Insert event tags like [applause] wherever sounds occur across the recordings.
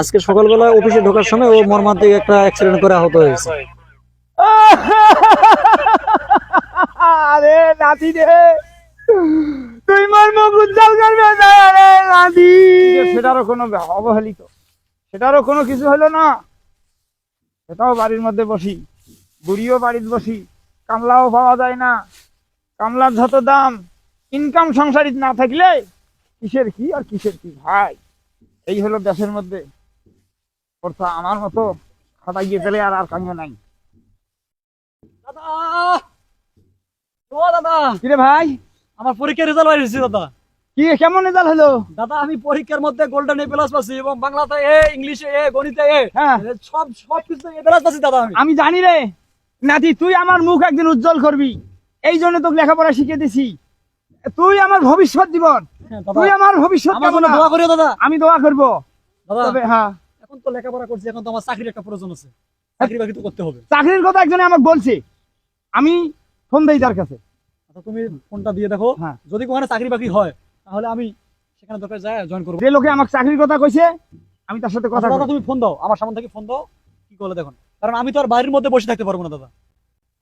আজকে সকালবেলা অফিসে ঢোকার সময় ও মর্মান্তিক একটা অ্যাক্সিডেন্ট করে আহত হয়েছে। আরে নাতি রে। তুই মোর মুখ উজ্জ্বল করবে না রে নাতি। সেটারও কোনো অবহেলিত। সেটারও কোনো কিছু হলো না। সেটাও বাড়ির মধ্যে বসি। বুড়িও বাড়িতে বসি। কামলাও পাওয়া যায় না। কামলার যত দাম ইনকাম সংসারিত না থাকলে কিসের কি আর কিসের কি ভাই? এই হলো দেশের মধ্যে অর্থাৎ আমার মতো খাটাইয়ে গেলে আর আর কাঙ্গে নাই। দাদা! ও দাদা! কিরে ভাই? আমার পরীক্ষার রেজাল্ট বাইরেছে দাদা। কি কেমন রেজাল্ট হলো? দাদা আমি পরীক্ষার মধ্যে গোল্ডেন এ প্লাস পাচ্ছি এবং বাংলাতে এ ইংলিশে এ গণিতে এ সব সব কিছু এ প্লাস পাচ্ছি দাদা আমি। আমি জানি রে। নাতি তুই আমার মুখ একদিন উজ্জ্বল করবি। এই জন্য তোকে লেখাপড়া শিখে দিছি। তুই আমার ভবিষ্যৎ জীবন। হ্যাঁ, তুই আমার ভবিষ্যৎ আমার জন্য কামনা। দোয়া করিও দাদা। আমি দোয়া করব। দাদা। হ্যাঁ। এখন তো লেখাপড়া করছি এখন তো আমার চাকরির একটা প্রয়োজন আছে। চাকরি বাকরি তো করতে হবে। চাকরির কথা একজনে আমাকে বলছে আমি ফোন দেই তার কাছে। আচ্ছা তুমি ফোনটা দিয়ে দেখো। হ্যাঁ। যদি ওখানে চাকরি বাকরি হয় তাহলে আমি সেখানে দরকার যায় জয়েন করব। যে লোকে আমাকে চাকরির কথা কইছে আমি তার সাথে কথা আচ্ছা, তুমি ফোন দাও। আমার সামনে থেকে ফোন দাও। কি দেখুন। কারণ আমি তো আর বাড়ির মধ্যে বসে থাকতে পারব না দাদা।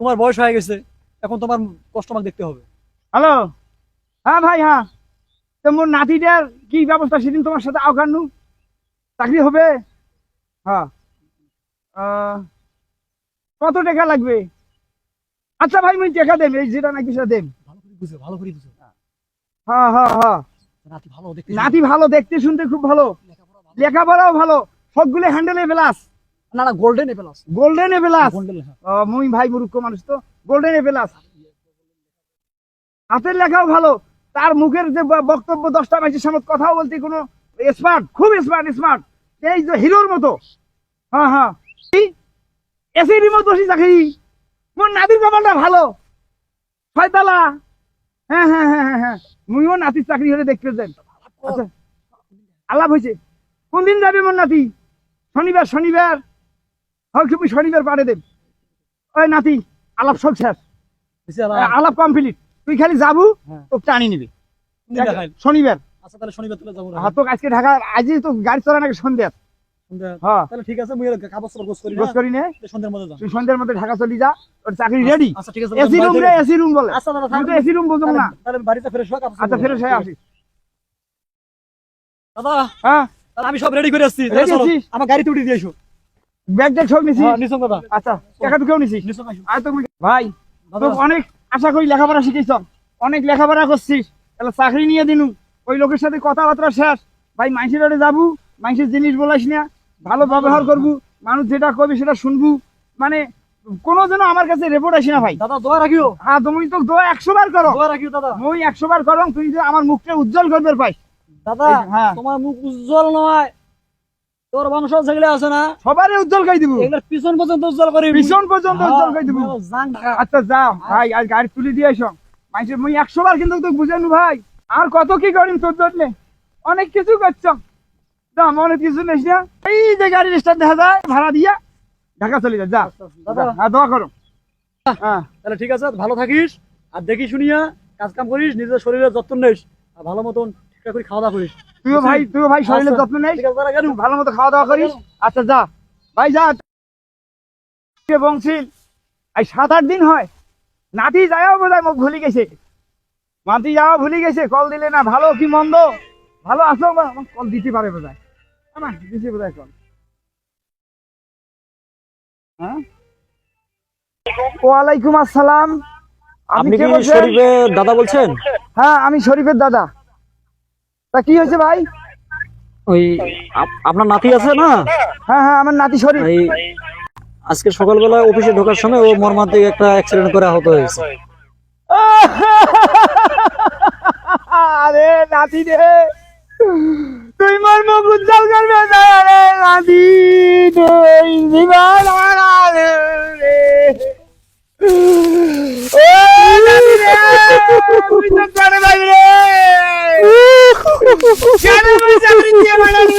তোমার বয়স হয়ে গেছে এখন তোমার কষ্ট আমাকে দেখতে হবে। হ্যালো? হ্যাঁ ভাই হ্যাঁ। তো মোর নাতিটার কি ব্যবস্থা সেদিন তোমার সাথে আওকান্নু? চাকরি হবে? হ্যাঁ। কত টাকা লাগবে? আচ্ছা ভাই মুই টাকা দেম এই যেটা নাকি সেটা দেম ভালো করে বুঝো ভালো করে বুঝো। হ্যাঁ হ্যাঁ হ্যাঁ। নাতি ভালো দেখতে নাতি ভালো দেখতে শুনতে খুব ভালো। লেখাপড়া ভালো। লেখাপড়াও ভালো। সবগুলো হ্যান্ডেলে প্লাস না না golden A plus golden A plus golden মুই ভাই মুরুক্ষ মানুষ তো। গোল্ডেন এ প্লাস হাতের লেখাও ভালো। তার মুখের যে বক্তব্য দশটা মাইসের সামনে কথাও বলতে কোনো স্মার্ট খুব স্মার্ট স্মার্ট এই যে হিরোর মতো। হ্যাঁ হ্যাঁ। এসি রিমোট বসি চাকরি মোর নাতির কপালটা ভালো। ছয়তলা। হ্যাঁ হ্যাঁ হ্যাঁ হ্যাঁ হ্যাঁ। মুইও নাতির চাকরি হলে দেখতে যাই। আচ্ছা। আলাপ হয়েছে। কোন দিন যাবে মোর নাতি? শনিবার শনিবার। হয় তুমি শনিবার পারে দেব। ওই নাতি আলাপ সব শেষ। আলাপ। কমপ্লিট। তুই খালি যাবু। তোকে টানি নিবি। শনিবার। আচ্ছা তাহলে শনিবার তুলে যাব হ্যাঁ তোকে আজকে ঢাকা আজই তো গাড়ি চলা নাকি সন্ধ্যা? হ্যাঁ। তাহলে ঠিক আছে মুই কাগজ পত্র করি গোস করি নে। সন্ধ্যার মধ্যে যাও সন্ধ্যার মধ্যে ঢাকা চলি যা তোর চাকরি রেডি আচ্ছা ঠিক আছে এসি রুম রে এসি রুম বলে। আচ্ছা দাদা তুই এসি রুম বুঝুম না। তাহলে বাড়িতে ফেরে শোক আচ্ছা ফেরত হয়ে আসি। দাদা হ্যাঁ। তাহলে আমি সব রেডি করে আসছি? আমার গাড়িতে উঠে দিয়ে এসো ব্যাগ ট্যাগ সব নিছি হ্যাঁ নিছো দাদা। আচ্ছা টাকা তো কেউ নিছো আর তো ভাই অনেক আশা করি লেখাপড়া শিখেছ অনেক লেখাপড়া করছিস। তাহলে চাকরি নিয়ে দিনু। ওই লোকের সাথে কথাবার্তা শেষ। ভাই মাইসের বাড়ি যাবু মাইসের জিনিস বলাইস না ভালো ব্যবহার করবু মানুষ যেটা করবে সেটা শুনব। মানে কোনো যেন আমার কাছে রেপোর্ট আসি না ভাই। দাদা দোয়া রাখিও। হ্যাঁ তুমি তো দোয়া একশো বার করো। দোয়া রাখিও দাদা। মই একশো বার করো তুই যে আমার মুখটা উজ্জ্বল করবে পাই দাদা হ্যাঁ। তোমার মুখ উজ্জ্বল নয়। তোর বংশ যেগুলো আছে না। সবারই উজ্জ্বল করে দিব। এগুলোর পিছন পর্যন্ত উজ্জ্বল করে পিছন পর্যন্ত উজ্জ্বল করে দিব। আচ্ছা যাও। ভাই আর গাড়ি তুলে দিয়ে এসো মাইসে মুই একশো বার কিন্তু তোকে বুঝানু ভাই। আর কত কি করিম তোর জন্য? অনেক কিছু করছ। যা মনে কিছু নেই না? এই যে গাড়ির স্টার্ট দেখা যায় ভাড়া দিয়া ঢাকা চলে যা যা হ্যাঁ দোয়া করো। হ্যাঁ। তাহলে ঠিক আছে ভালো থাকিস আর দেখি শুনিয়া কাজ কাম করিস নিজের শরীরের যত্ন নিস আর ভালো মতন ঠিকঠাক করে খাওয়া দাওয়া করিস। তুইও ভাই তুইও ভাই শরীরের আচ্ছা, যত্ন নেই ভালো মতো খাওয়া দাওয়া করিস। আচ্ছা যা। ভাই যা। বংশীল এই সাত আট দিন হয়। নাতি যাও বোধ হয় মুখ ভুলি গেছে। মাতি যাওয়া ভুলে গেছে কল দিলে না ভালো কি মন্দ? ভালো আমার কল দিতে পারে বোধ হয় আমার দিতে বোধ কল। হ্যাঁ? ওয়ালাইকুম আসসালাম। আপনি কে? শরীফের দাদা বলছেন? হ্যাঁ আমি শরীফের দাদা। তা কি হয়েছে ভাই? ওই আপনার নাতি আছে না? হ্যাঁ হ্যাঁ আমার নাতি শরীফ। আজকে সকালবেলা অফিসে ঢোকার সময় ও মর্মান্তিক একটা অ্যাক্সিডেন্ট করে আহত হয়েছে। [laughs] আরে নাতি রে। তুই মোর মুখ উজ্জ্বল করবে না রে, নাতি তুই জীবন আমার রে। ও, নাতি রে, তুই রে। কেন দিয়ে রে? নাতি